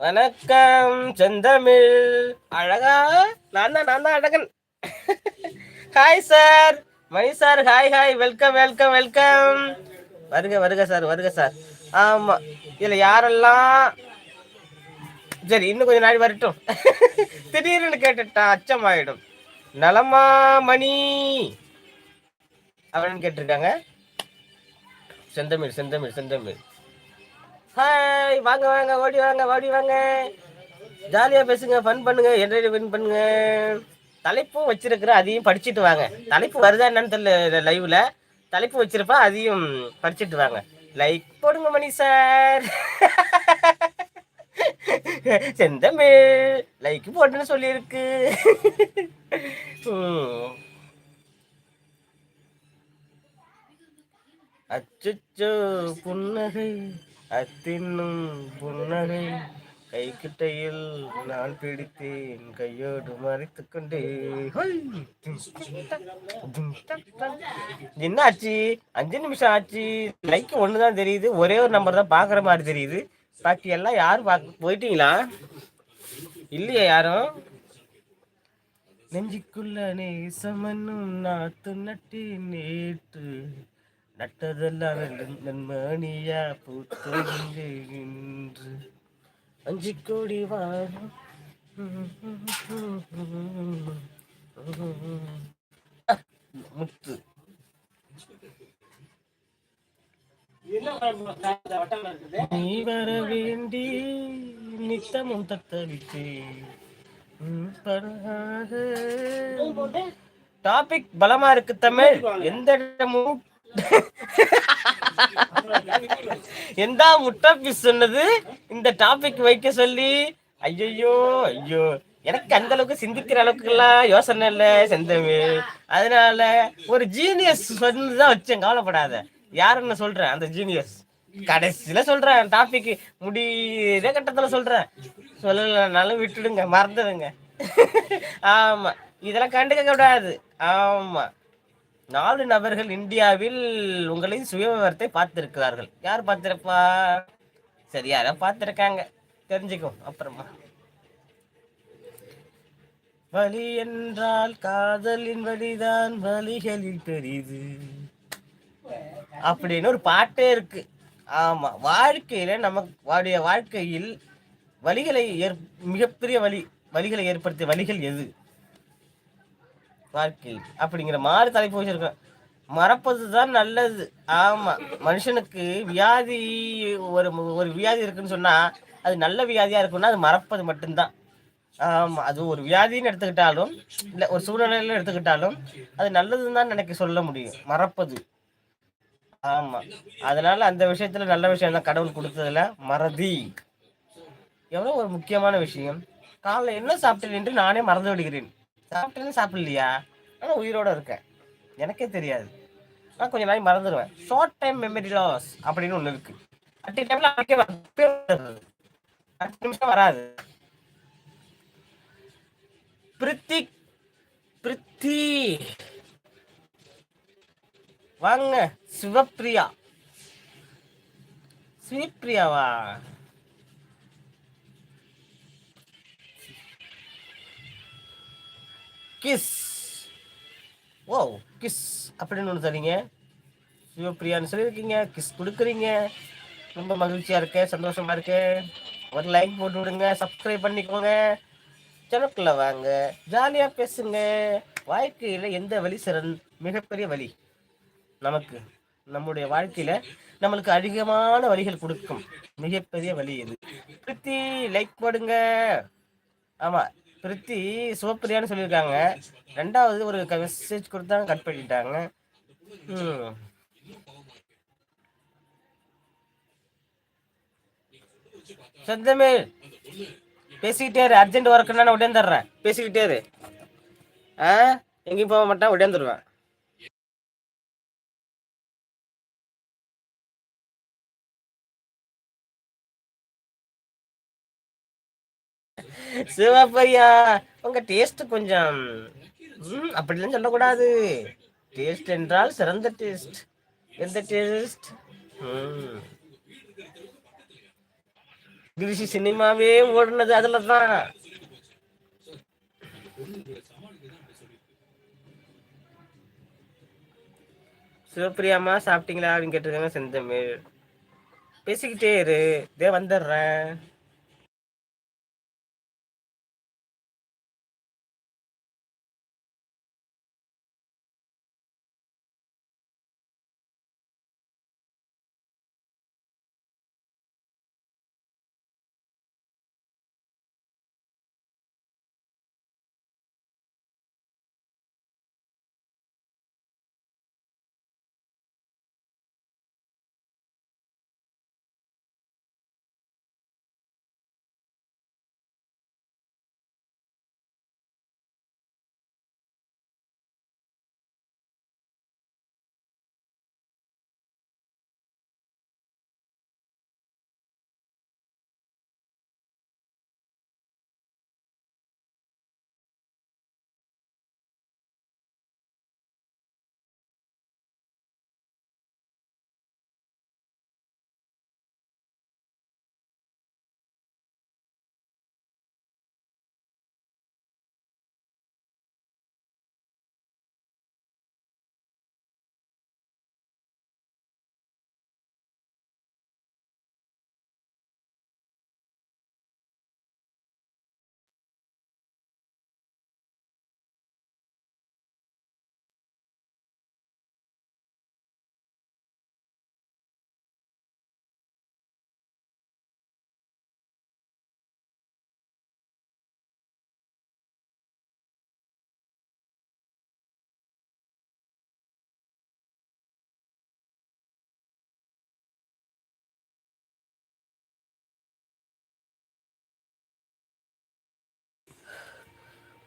வணக்கம் செந்தமிழ். அழகா? நான் தான் நான் தான் அழகன். Hi sir Mani sir hi hi welcome welcome welcome வருக வருக சார் வருக சார் ஆமா. இதுல யாரெல்லாம்? சரி இன்னும் கொஞ்சம் நாள் வரட்டும். திடீர்னு கேட்டுட்டா அச்சமாயிடும். நலமா மணி? அப்படின்னு கேட்டிருக்காங்க. செந்தமிழ் செந்தமிழ் செந்தமிழ். ஹாய் வாங்க வாங்க ஓடி வாங்க ஓடி வாங்க. ஜாலியாக பேசுங்க ஃபன் பண்ணுங்க என்டர்டைன் வின் பண்ணுங்க. தலைப்பும் வச்சிருக்கிறேன் அதையும் படிச்சுட்டு வாங்க. தலைப்பு வருதா என்னன்னு தெரியல லைவ்ல தலைப்பு வச்சிருப்பா அதையும் படிச்சுட்டு வாங்க. லைக் போடுங்க மணி சார். செந்தமிழ். லைக் போட்டுன்னு சொல்லியிருக்கு. ம். புன்னகை. அத்தின்னும் புன்னகை. கைக்கிட்டையில் நான் பிடித்தேன். கையோடு மறைத்து கொண்டே என்ன ஆச்சு அஞ்சு நிமிஷம் ஆச்சு. லைக் ஒன்று தான் தெரியுது. ஒரே ஒரு நம்பர் தான் பார்க்குற மாதிரி தெரியுது. பாக்கி எல்லாம் யாரும் பார்க்க போயிட்டீங்களா? இல்லையா யாரும்? நெஞ்சுக்குள்ள நேசமன்னும் நாத்து நட்டி நேற்று. நட்டதெல்லாம் நன்மணியா பூத்து இன்று அஞ்சு கோடி வாரம். முத்து. நீ வர வேண்டி நித்தமும் தத்தளித்தேன். டாபிக் பலமா இருக்கு தமிழ். எந்த இடமும் எந்த முட்டை சொன்னது? இந்த டாபிக் வைக்க சொல்லி. ஐயோ ஐயோ. எனக்கு அந்த அளவுக்கு சிந்திக்கிற அளவுக்கு எல்லாம் யோசனை இல்ல செந்தமே அதனால ஒரு ஜீனியஸ் சொன்னதுதான் வச்சேன் கவலைப்படாத. யாருன்னு சொல்றேன் அந்த ஜீனியஸ் கடைசியில சொல்றேன் டாபிக் முடியிற கட்டத்துல சொல்றேன் சொல்லலனாலும் விட்டுடுங்க மறந்துடுங்க. ஆமா. இதெல்லாம் கண்டுக்க கூடாது. ஆமா. நாலு நபர்கள் இந்தியாவில் உங்களின் சுயவிவரத்தை பார்த்திருக்கிறார்கள். யார் பார்த்திருப்பா? சரி யாரோ பார்த்திருக்காங்க. தெரிஞ்சுக்கும் அப்புறமா. வலி என்றால் காதலின் வழிதான் வழிகளில் பெரிது. அப்படின்னு ஒரு பாட்டே இருக்கு. ஆமா வாழ்க்கையில நமக்கு வாடிய வாழ்க்கையில் வலிகளை ஏற் மிகப்பெரிய வழி வலிகளை ஏற்படுத்திய வழிகள் எது? வாழ்க்கை அப்படிங்கிற மாதிரி தலைப்பு வச்சிருக்கேன். மறப்பது தான் நல்லது. ஆமா. மனுஷனுக்கு வியாதி ஒரு ஒரு வியாதி இருக்குன்னு சொன்னா அது நல்ல வியாதியா இருக்குன்னா அது மறப்பது மட்டும்தான். ஆமா. அது ஒரு வியாதின்னு எடுத்துக்கிட்டாலும் இல்ல ஒரு சூழ்நிலையில எடுத்துக்கிட்டாலும் அது நல்லதுன்னு தான் எனக்கு சொல்ல முடியும். மறப்பது. ஆமா. அதனால அந்த விஷயத்துல நல்ல விஷயம் தான் கடவுள் கொடுத்ததுல மறதி. எவ்வளவு ஒரு முக்கியமான விஷயம். காலைல என்ன சாப்பிட்டேன் என்று நானே மறந்து விடுகிறேன். சாப்பிட்டேன்னு சாப்பிடலையா? ஆனா உயிரோட இருக்கேன். எனக்கே தெரியாது. நான் கொஞ்ச நாளைக்கு மறந்துடுவேன் ஷார்ட் டைம் மெமரி லாஸ் அப்படின்னு ஒன்று இருக்கு. அட் டைம்ல அடுத்த நிமிஷம் வராது. பிரித்திக் பிரித்தி. வாங்க. சிவப்பிரியா. ஸ்வீப்ரியாவா கிஸ். ஓ கிஸ் அப்படின்னு ஒன்று தரீங்க சிவப்பிரியான்னு சொல்லியிருக்கீங்க. கிஸ் கொடுக்குறீங்க. ரொம்ப மகிழ்ச்சியாக இருக்கேன் சந்தோஷமாக இருக்கேன். ஒரு லைக் போட்டு விடுங்க சப்ஸ்கிரைப் பண்ணிக்கோங்க. சேனலுக்குள்ள வாங்க. ஜாலியாக பேசுங்க. வாழ்க்கையில் எந்த வழி சிறந் மிகப்பெரிய வழி? நமக்கு நம்முடைய வாழ்க்கையில் நம்மளுக்கு அதிகமான வழிகள் கொடுக்கும். மிகப்பெரிய வழி இது பிரித்தி லைக் போடுங்க. ஆமாம் பிரித்தி சிவப்பிரியான்னு சொல்லியிருக்காங்க. ரெண்டாவது ஒரு மெசேஜ் கொடுத்தாங்க கட் பண்ணிட்டாங்க. ம். பேசிக்கிட்டே இரு. அர்ஜென்ட் ஒர்க்குன்னா நான் உடனே பேசிக்கிட்டே இரு. ஆ? எங்கேயும் போக மாட்டேன் உடனே சிவப்பையா? உங்க டேஸ்ட் கொஞ்சம் ம், அப்படிலாம் சொல்லக்கூடாது. டேஸ்ட் என்றால் சிறந்த டேஸ்ட் எந்த டேஸ்ட் கிரிஷி சினிமாவே ஓடுனது அதுல தான் சிவப்பிரியாமா சாப்பிட்டீங்களா அப்படின்னு கேட்டிருக்காங்க செந்தமிழ். பேசிக்கிட்டே இரு. இதே வந்துடுறேன்.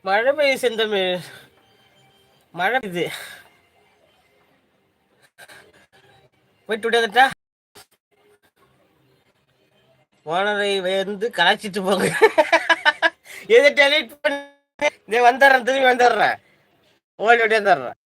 மழை பெய்யுது செந்தமிழ் மழை பெய்யுது. போயிட்டு விட்டாதட்டா ஓனரை வந்து கலாச்சிட்டு போங்க. எதை டெலிட் பண்ணி. வந்துடுறேன் திரும்பி வந்துடுறேன். ஓடி ஓடி வந்துடுறேன்.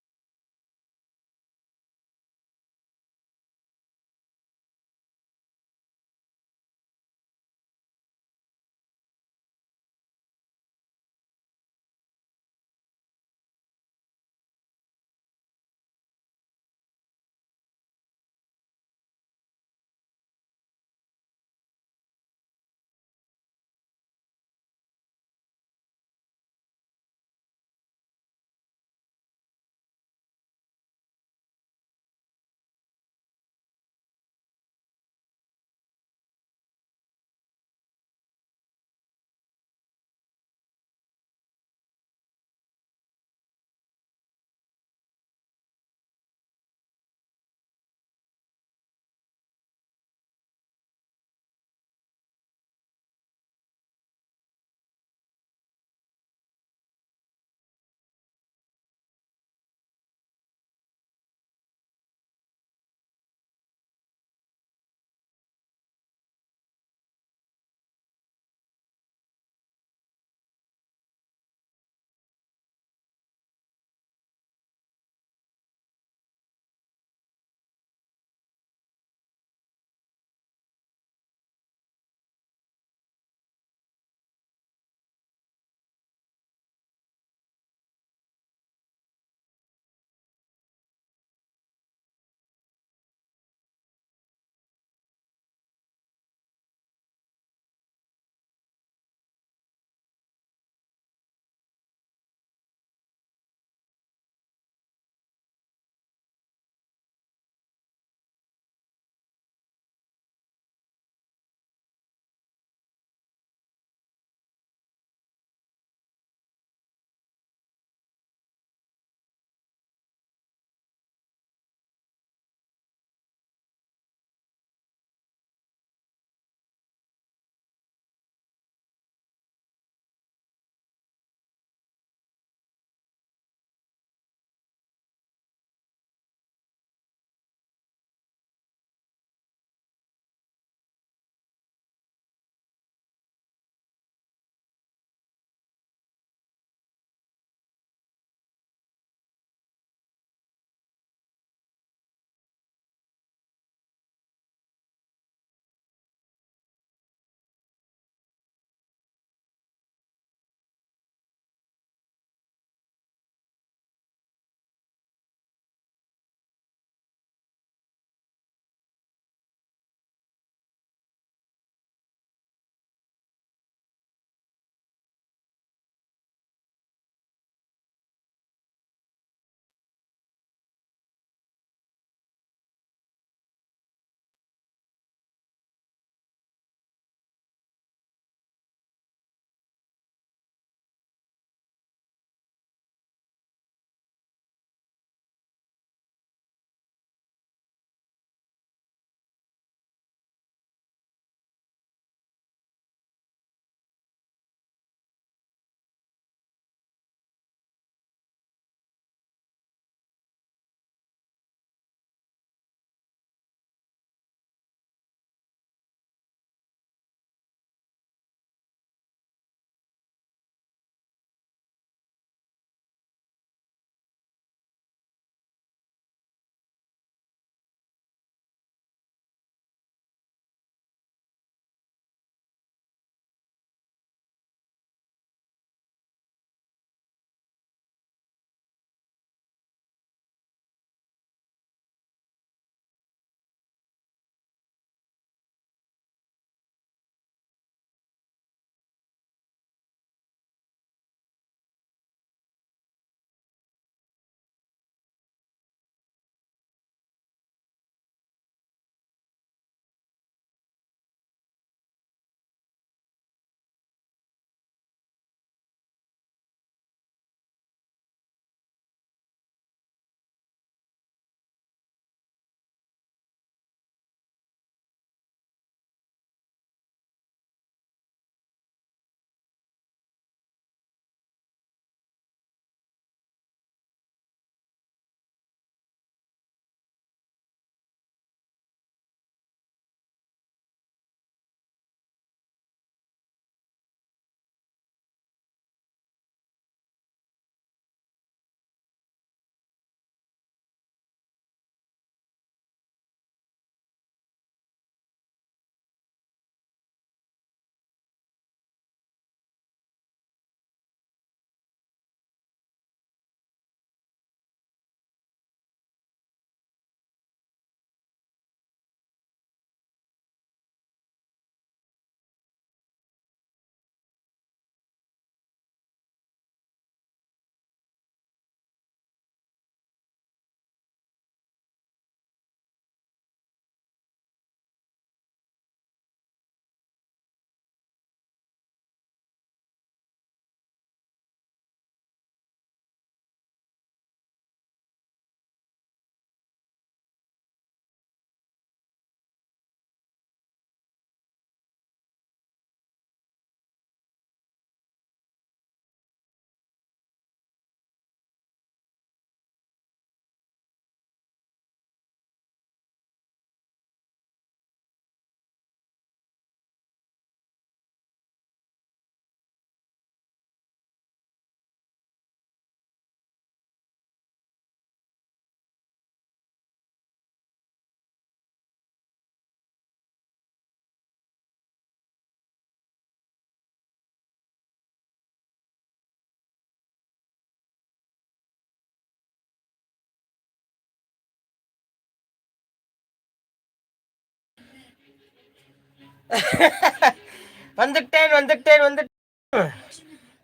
வந்துட்டேன் வந்துட்டேன் வந்துட்டேன்.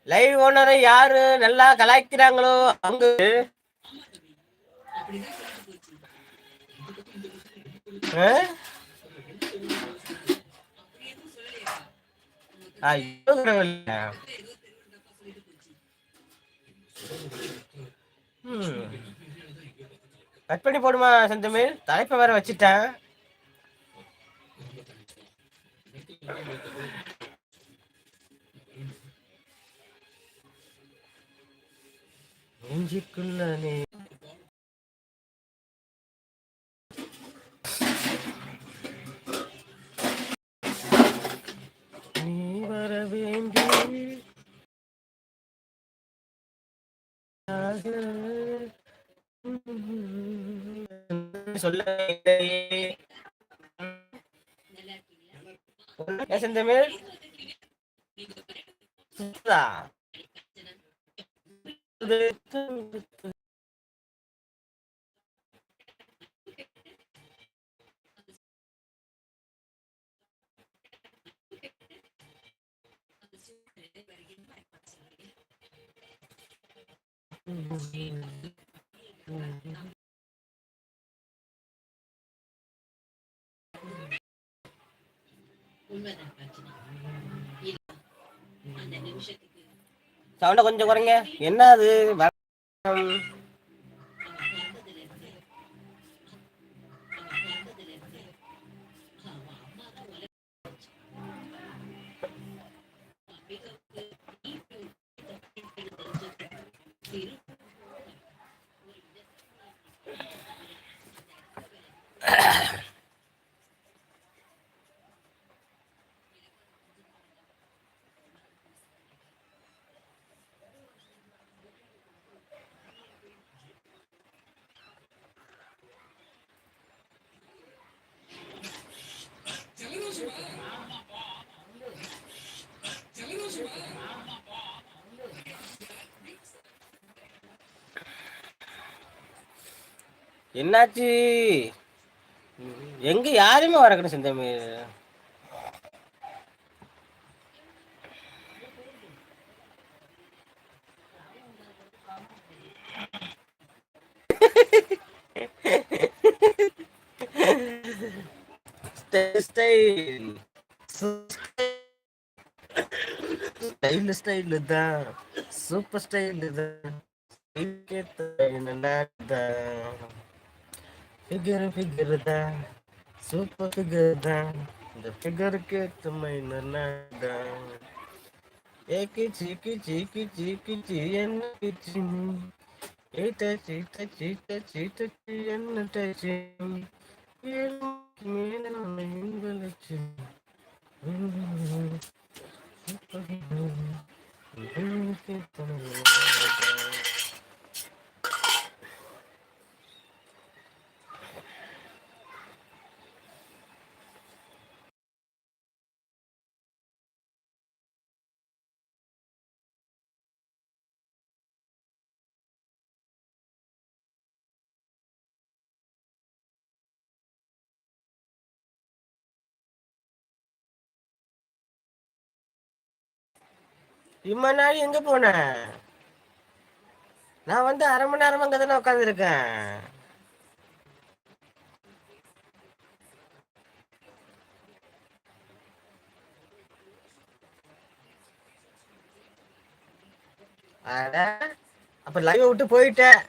லைவ் ஓனரை யாரு? நல்லா கலாய்க்கிறாங்களோ அங்கு கட் பண்ணி போடுமா செந்தமிழ்? தலைப்பை வேற வச்சுட்டேன். நெஞ்சுக்குள்ள நீ வர வேண்டி சொல்ல செந்தமிழ் சவுண்ட கொஞ்சம் குறைங்க. என்ன அது என்னாச்சு? எங்க யாருமே வரக்கணும் செந்தமி ஸ்டைல் ஸ்டைல் தான். சூப்பர் ஸ்டைல் தான். ஃபிகர் ஃபிகர் தான் சூப்பர் ஃபிகர் தான் இந்த ஃபிகருக்கு ஏற்ற மைனர் தான் ஏ கிச்சி கிச்சி கிச்சி கிச்சி என்ன கிச்சி ஏ டச்சி டச்சி டச்சி டச்சி என்ன டச்சி மேல எங்களுக்கு இம்மா நாள் எங்க போன? நான் வந்து அரை மணி நேரம் அங்கே தானே உட்காந்துருக்கேன் அட அப்ப லைவ் விட்டு போயிட்டேன்.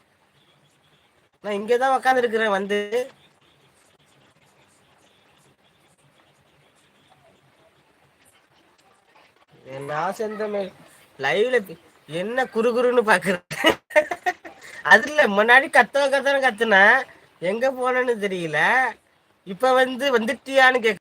நான் இங்கே தான் உக்காந்துருக்குறேன் வந்து. என்ன செந்தமிழ் லைவ்ல என்ன குறுகுறுன்னு பாக்குற அது இல்ல முன்னாடி கத்தவ கத்தன கத்துனா எங்க போனேன்னு தெரியல இப்ப வந்து வந்துட்டியான்னு கேக்க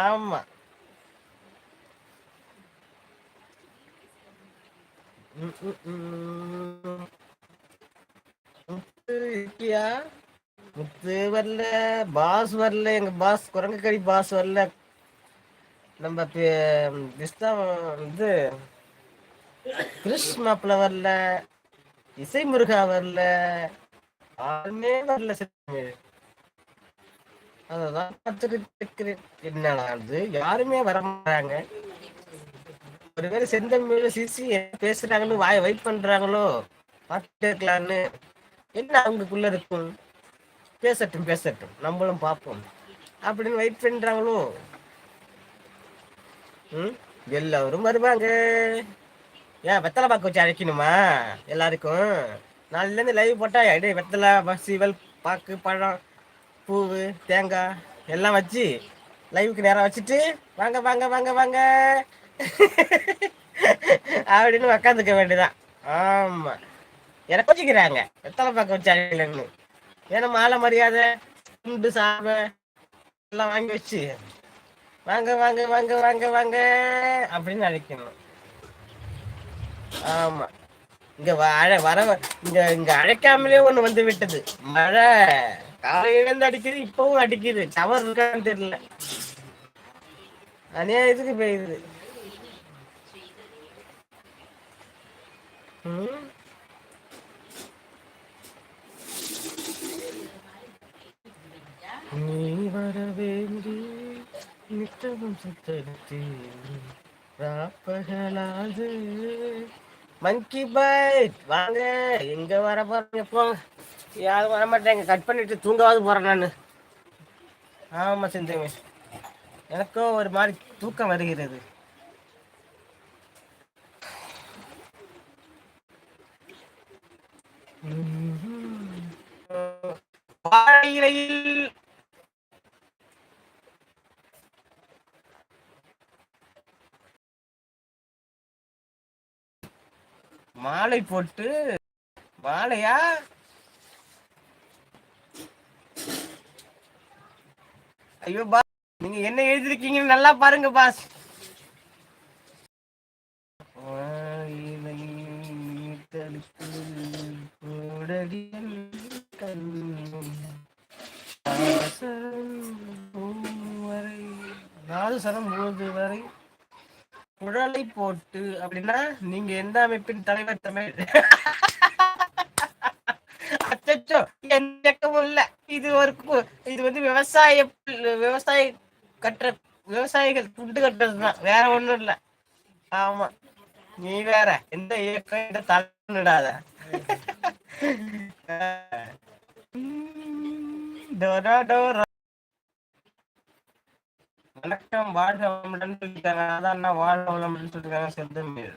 ஆமா. இருக்கியா? முத்து வரல பாஸ் வரல எங்க பாஸ் குரங்கு கறி பாஸ் வரல. நம்ம இது கிறிஸ் மாப்பிள்ள வரல இசை முருகா வரல யாருமே வரல அதான் பார்த்துட்டு என்னடா யாருமே வர மாட்டாங்க ஒருவேளை செந்தமிழ் சிசி பேசுறாங்கன்னு வாய வெயிட் பண்றாங்களோ பார்த்துட்டே இருக்கலான்னு என்ன அவங்களுக்குள்ள இருக்கும்? பேசட்டும் பேசட்டும். நம்மளும் பார்ப்போம். அப்படின்னு வெயிட் பண்றாங்களோ? ம்? எல்லாரும் வருவாங்க. ஏன் வெத்தலை பாக்கு வச்சு அழைக்கணுமா? எல்லாருக்கும்? நாளிலேருந்து லைவ் போட்டா எடே வெத்தலை சீவல் பாக்கு பழம் பூவு தேங்காய் எல்லாம் வச்சு லைவுக்கு நேரம் வச்சுட்டு வாங்க வாங்க வாங்க வாங்க. அப்படின்னு உக்காந்துக்க வேண்டியதான் ஆமா. என வச்சுக்கிறாங்க எத்தனை பக்கம் வச்சாங்கன்னு ஏன்னா மாலை மரியாதை துண்டு சாப்ப எல்லாம் வாங்கி வச்சு வாங்க வாங்க வாங்க வாங்க வாங்க அப்படின்னு அழைக்கணும் ஆமா. இங்க அழ வர இங்க இங்க அழைக்காமலே ஒண்ணு வந்து விட்டது. மழை. காலையில அடிக்குது இப்பவும் அடிக்குது. டவர் இருக்கான்னு தெரியல. அநியாயத்துக்கு பெய்யுது நீ வர வேண்டி நித்தமும் சுத்தரித்தேன். ராப்பகலாது. மங்கி பைட் வாங்க எங்க வர போறீங்க போங்க. யாரும் வரமாட்டேங்க கட் பண்ணிட்டு தூங்காவது போகிறேன் நான். ஆமா சிந்தங்க எனக்கும் ஒரு மாதிரி தூக்கம் வருகிறது. வாழையிலையில் மாலை போட்டு மாலையா? ஐயோ பா நீங்க என்ன எழுதிருக்கீங்கன்னு நல்லா பாருங்க பாஸ். நாலு சரம் மூன்று வரை குழலை போட்டு அப்படின்னா நீங்க எந்த அமைப்பின் தலைவர் தமிழ்? அச்சோ எந்த இல்ல. இது ஒரு இது வந்து விவசாய விவசாய கட்டுற விவசாயிகள் துண்டு கட்டுறதுதான். வேற ஒண்ணும் இல்ல. ஆமா. நீ வேற. எந்த இயக்கம் இந்த தலைடாத வணக்கம். வாழ்க வளமுடன். சொல்லிட்டாங்க அதான் வாழ்க வளமுடன் சொல்லிருக்காங்க செந்தமீர்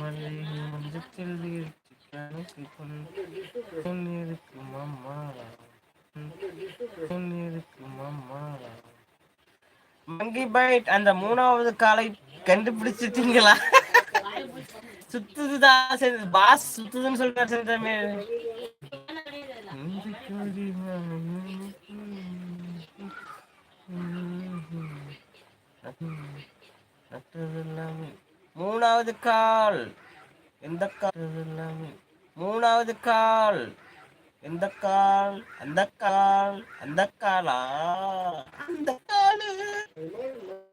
மல்லை மஞ்சத்தில் இருக்கும் அம்மா இருக்கும் அம்மா மங்கி பைட் அந்த மூணாவது காலை கண்டுபிடிச்சிட்டீங்களா சுத்துதுதான் பாஸ் சுத்துதுன்னு சொல்றாரு சென்றமே. மூணாவது கால். எந்த கால்? எல்லாமே மூணாவது கால். எந்த கால்? அந்த கால். அந்த காலா? அந்த காலு.